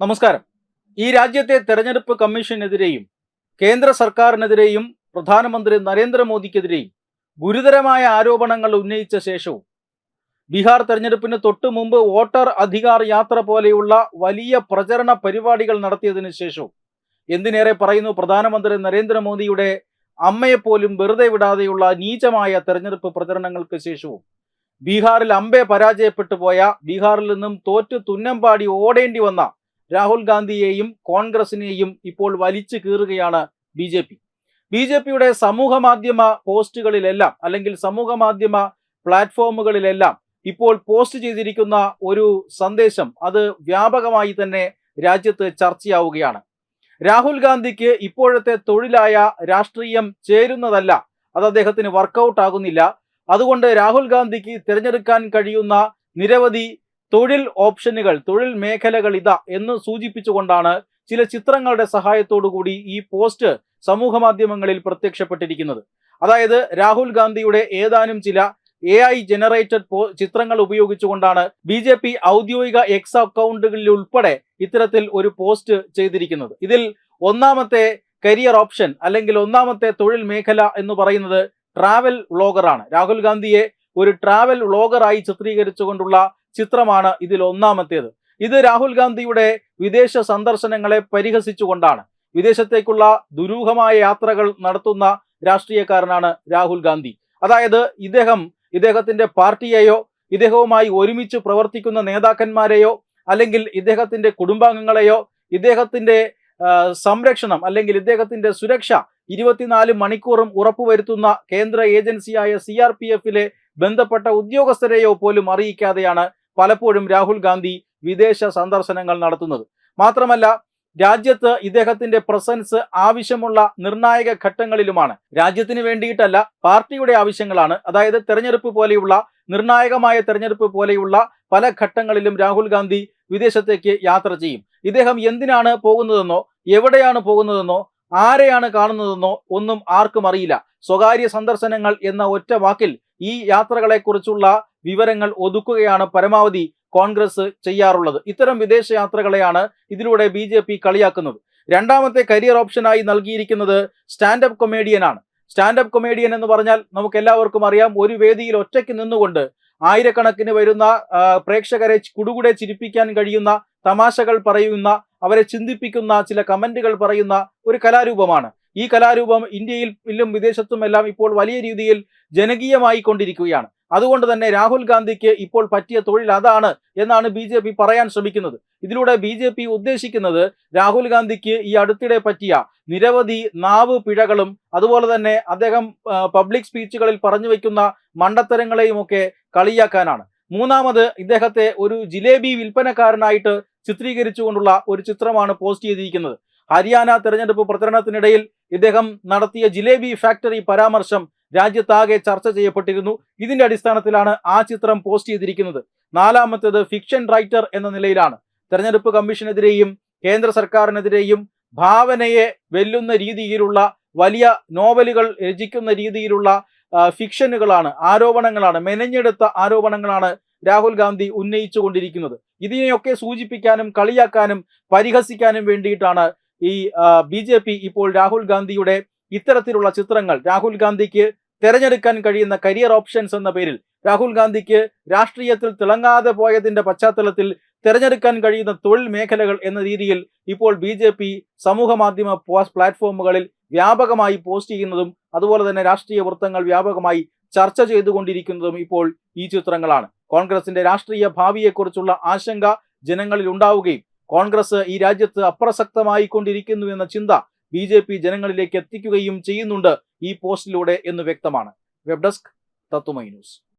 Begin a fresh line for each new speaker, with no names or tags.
നമസ്കാരം. ഈ രാജ്യത്തെ തെരഞ്ഞെടുപ്പ് കമ്മീഷനെതിരെയും കേന്ദ്ര സർക്കാരിനെതിരെയും പ്രധാനമന്ത്രി നരേന്ദ്രമോദിക്കെതിരെയും ഗുരുതരമായ ആരോപണങ്ങൾ ഉന്നയിച്ച ശേഷവും ബീഹാർ തെരഞ്ഞെടുപ്പിന് തൊട്ടു മുമ്പ് വോട്ടർ അധികാർ യാത്ര പോലെയുള്ള വലിയ പ്രചരണ പരിപാടികൾ നടത്തിയതിന് ശേഷവും എന്തിനേറെ പറയുന്നു പ്രധാനമന്ത്രി നരേന്ദ്രമോദിയുടെ അമ്മയെപ്പോലും വെറുതെ വിടാതെയുള്ള നീചമായ തെരഞ്ഞെടുപ്പ് പ്രചരണങ്ങൾക്ക് ശേഷവും ബീഹാറിൽ അമ്പെ പരാജയപ്പെട്ടു പോയ ബീഹാറിൽ നിന്നും തോറ്റു തുന്നമ്പാടി ഓടേണ്ടി വന്ന രാഹുൽ ഗാന്ധിയെയും കോൺഗ്രസിനെയും ഇപ്പോൾ വലിച്ചു കീറുകയാണ് B J P. B J പിയുടെ സമൂഹ മാധ്യമ പോസ്റ്റുകളിലെല്ലാം അല്ലെങ്കിൽ സമൂഹ മാധ്യമ പ്ലാറ്റ്ഫോമുകളിലെല്ലാം ഇപ്പോൾ പോസ്റ്റ് ചെയ്തിരിക്കുന്ന ഒരു സന്ദേശം അത് വ്യാപകമായി തന്നെ രാജ്യത്ത് ചർച്ചയാവുകയാണ്. രാഹുൽ ഗാന്ധിക്ക് ഇപ്പോഴത്തെ തൊഴിലായ രാഷ്ട്രീയം ചേരുന്നതല്ല അത് അദ്ദേഹത്തിന് വർക്കൗട്ട് ആകുന്നില്ല. അതുകൊണ്ട് രാഹുൽ ഗാന്ധിക്ക് തിരഞ്ഞെടുക്കാൻ കഴിയുന്ന നിരവധി തൊഴിൽ ഓപ്ഷനുകൾ തൊഴിൽ മേഖലകൾ ഇതാ എന്ന് സൂചിപ്പിച്ചുകൊണ്ടാണ് ചില ചിത്രങ്ങളുടെ കൂടി ഈ പോസ്റ്റ് സമൂഹ മാധ്യമങ്ങളിൽ പ്രത്യക്ഷപ്പെട്ടിരിക്കുന്നത്. അതായത് രാഹുൽ ഗാന്ധിയുടെ ഏതാനും ചില എ ഐ ജനറേറ്റഡ് ചിത്രങ്ങൾ ഉപയോഗിച്ചുകൊണ്ടാണ് ബി ജെ പി ഔദ്യോഗിക എക്സ് അക്കൗണ്ടുകളിൽ ഉൾപ്പെടെ ഇത്തരത്തിൽ ഒരു പോസ്റ്റ് ചെയ്തിരിക്കുന്നത്. ഇതിൽ ഒന്നാമത്തെ കരിയർ ഓപ്ഷൻ അല്ലെങ്കിൽ ഒന്നാമത്തെ തൊഴിൽ മേഖല എന്ന് പറയുന്നത് ട്രാവൽ വ്ളോഗറാണ്. രാഹുൽ ഗാന്ധിയെ ഒരു ട്രാവൽ വ്ളോഗറായി ചിത്രീകരിച്ചുകൊണ്ടുള്ള ചിത്രമാണ് ഇതിൽ ഒന്നാമത്തേത്. ഇത് രാഹുൽ ഗാന്ധിയുടെ വിദേശ സന്ദർശനങ്ങളെ പരിഹസിച്ചുകൊണ്ടാണ്. വിദേശത്തേക്കുള്ള ദുരൂഹമായ യാത്രകൾ നടത്തുന്ന രാഷ്ട്രീയക്കാരനാണ് രാഹുൽ ഗാന്ധി. അതായത് ഇദ്ദേഹം ഇദ്ദേഹത്തിന്റെ പാർട്ടിയെയോ ഇദ്ദേഹവുമായി ഒരുമിച്ച് പ്രവർത്തിക്കുന്ന നേതാക്കന്മാരെയോ അല്ലെങ്കിൽ ഇദ്ദേഹത്തിന്റെ കുടുംബാംഗങ്ങളെയോ ഇദ്ദേഹത്തിന്റെ സംരക്ഷണം അല്ലെങ്കിൽ ഇദ്ദേഹത്തിന്റെ സുരക്ഷ ഇരുപത്തിനാല് മണിക്കൂറും ഉറപ്പുവരുത്തുന്ന കേന്ദ്ര ഏജൻസിയായ സി ആർ പി എഫിലെ ബന്ധപ്പെട്ട ഉദ്യോഗസ്ഥരെയോ പോലും അറിയിക്കാതെയാണ് പലപ്പോഴും രാഹുൽ ഗാന്ധി വിദേശ സന്ദർശനങ്ങൾ നടത്തുന്നത്. മാത്രമല്ല രാജ്യത്ത് ഇദ്ദേഹത്തിന്റെ പ്രസൻസ് ആവശ്യമുള്ള നിർണായക ഘട്ടങ്ങളിലുമാണ്. രാജ്യത്തിന് വേണ്ടിയിട്ടല്ല പാർട്ടിയുടെ ആവശ്യങ്ങളാണ്. അതായത് തെരഞ്ഞെടുപ്പ് പോലെയുള്ള നിർണായകമായ തെരഞ്ഞെടുപ്പ് പോലെയുള്ള പല ഘട്ടങ്ങളിലും രാഹുൽ ഗാന്ധി വിദേശത്തേക്ക് യാത്ര ചെയ്യും. ഇദ്ദേഹം എന്തിനാണ് പോകുന്നതെന്നോ എവിടെയാണ് പോകുന്നതെന്നോ ആരെയാണ് കാണുന്നതെന്നോ ഒന്നും ആർക്കും അറിയില്ല. സ്വകാര്യ സന്ദർശനങ്ങൾ എന്ന ഒറ്റ വാക്കിൽ ഈ യാത്രകളെക്കുറിച്ചുള്ള വിവരങ്ങൾ ഒതുക്കുകയാണ് പരമാവധി കോൺഗ്രസ് ചെയ്യാറുള്ളത്. ഇത്തരം വിദേശ യാത്രകളെയാണ് ഇതിലൂടെ ബി ജെ പി കളിയാക്കുന്നത്. രണ്ടാമത്തെ കരിയർ ഓപ്ഷനായി നൽകിയിരിക്കുന്നത് സ്റ്റാൻഡപ്പ് കൊമേഡിയൻ ആണ് സ്റ്റാൻഡപ്പ് കൊമേഡിയൻ എന്ന് പറഞ്ഞാൽ നമുക്ക് എല്ലാവർക്കും അറിയാം ഒരു വേദിയിൽ ഒറ്റയ്ക്ക് നിന്നുകൊണ്ട് ആയിരക്കണക്കിന് വരുന്ന പ്രേക്ഷകരെ കുടുകൂടെ ചിരിപ്പിക്കാൻ കഴിയുന്ന തമാശകൾ പറയുന്ന അവരെ ചിന്തിപ്പിക്കുന്ന ചില കമന്റുകൾ പറയുന്ന ഒരു കലാരൂപമാണ്. ഈ കലാരൂപം ഇന്ത്യയിൽ വിദേശത്തും എല്ലാം ഇപ്പോൾ വലിയ രീതിയിൽ ജനകീയമായി കൊണ്ടിരിക്കുകയാണ് അതുകൊണ്ട് തന്നെ രാഹുൽ ഗാന്ധിക്ക് ഇപ്പോൾ പറ്റിയ തൊഴിൽ അതാണ് എന്നാണ് ബി ജെ പി പറയാൻ ശ്രമിക്കുന്നത്. ഇതിലൂടെ ബി ജെ പി ഉദ്ദേശിക്കുന്നത് രാഹുൽ ഗാന്ധിക്ക് ഈ അടുത്തിടെ പറ്റിയ നിരവധി നാവ് പിഴകളും അതുപോലെ തന്നെ അദ്ദേഹം പബ്ലിക് സ്പീച്ചുകളിൽ പറഞ്ഞു വയ്ക്കുന്ന മണ്ടത്തരങ്ങളെയും ഒക്കെ കളിയാക്കാനാണ്. മൂന്നാമത് ഇദ്ദേഹത്തെ ഒരു ജിലേബി വിൽപ്പനക്കാരനായിട്ട് ചിത്രീകരിച്ചുകൊണ്ടുള്ള ഒരു ചിത്രമാണ് പോസ്റ്റ് ചെയ്തിരിക്കുന്നത്. ഹരിയാന തെരഞ്ഞെടുപ്പ് പ്രചരണത്തിനിടയിൽ ഇദ്ദേഹം നടത്തിയ ജിലേബി ഫാക്ടറി പരാമർശം രാജ്യത്താകെ ചർച്ച ചെയ്യപ്പെട്ടിരുന്നു. ഇതിന്റെ അടിസ്ഥാനത്തിലാണ് ആ ചിത്രം പോസ്റ്റ് ചെയ്തിരിക്കുന്നത്. നാലാമത്തേത് ഫിക്ഷൻ റൈറ്റർ എന്ന നിലയിലാണ്. തെരഞ്ഞെടുപ്പ് കമ്മീഷനെതിരെയും കേന്ദ്ര സർക്കാരിനെതിരെയും ഭാവനയെ വെല്ലുന്ന രീതിയിലുള്ള വലിയ നോവലുകൾ രചിക്കുന്ന രീതിയിലുള്ള ഫിക്ഷനുകളാണ് ആരോപണങ്ങളാണ് മെനഞ്ഞെടുത്ത ആരോപണങ്ങളാണ് രാഹുൽ ഗാന്ധി ഉന്നയിച്ചു കൊണ്ടിരിക്കുന്നത് ഇതിനെയൊക്കെ സൂചിപ്പിക്കാനും കളിയാക്കാനും പരിഹസിക്കാനും വേണ്ടിയിട്ടാണ് ഈ ബി ഇപ്പോൾ രാഹുൽ ഗാന്ധിയുടെ ഇത്തരത്തിലുള്ള ചിത്രങ്ങൾ രാഹുൽ ഗാന്ധിക്ക് തിരഞ്ഞെടുക്കാൻ കഴിയുന്ന കരിയർ ഓപ്ഷൻസ് എന്ന പേരിൽ രാഹുൽ ഗാന്ധിക്ക് രാഷ്ട്രീയത്തിൽ തിളങ്ങാതെ പോയതിന്റെ പശ്ചാത്തലത്തിൽ തിരഞ്ഞെടുക്കാൻ കഴിയുന്ന തൊഴിൽ മേഖലകൾ എന്ന രീതിയിൽ ഇപ്പോൾ ബി ജെ പി സമൂഹ മാധ്യമ പ്ലാറ്റ്ഫോമുകളിൽ വ്യാപകമായി പോസ്റ്റ് ചെയ്യുന്നതും അതുപോലെ തന്നെ രാഷ്ട്രീയ വൃത്തങ്ങൾ വ്യാപകമായി ചർച്ച ചെയ്തുകൊണ്ടിരിക്കുന്നതും ഇപ്പോൾ ഈ ചിത്രങ്ങളാണ്. കോൺഗ്രസിന്റെ രാഷ്ട്രീയ ഭാവിയെക്കുറിച്ചുള്ള ആശങ്ക ജനങ്ങളിൽ ഉണ്ടാവുകയും കോൺഗ്രസ് ഈ രാജ്യത്ത് അപ്രസക്തമായിക്കൊണ്ടിരിക്കുന്നു എന്ന ചിന്ത ബി ജെ പി ജനങ്ങളിലേക്ക് എത്തിക്കുകയും ചെയ്യുന്നുണ്ട് ഈ പോസ്റ്റിലൂടെ എന്ന് വ്യക്തമാണ്. വെബ് ഡെസ്ക് തത്തുമൈ ന്യൂസ്.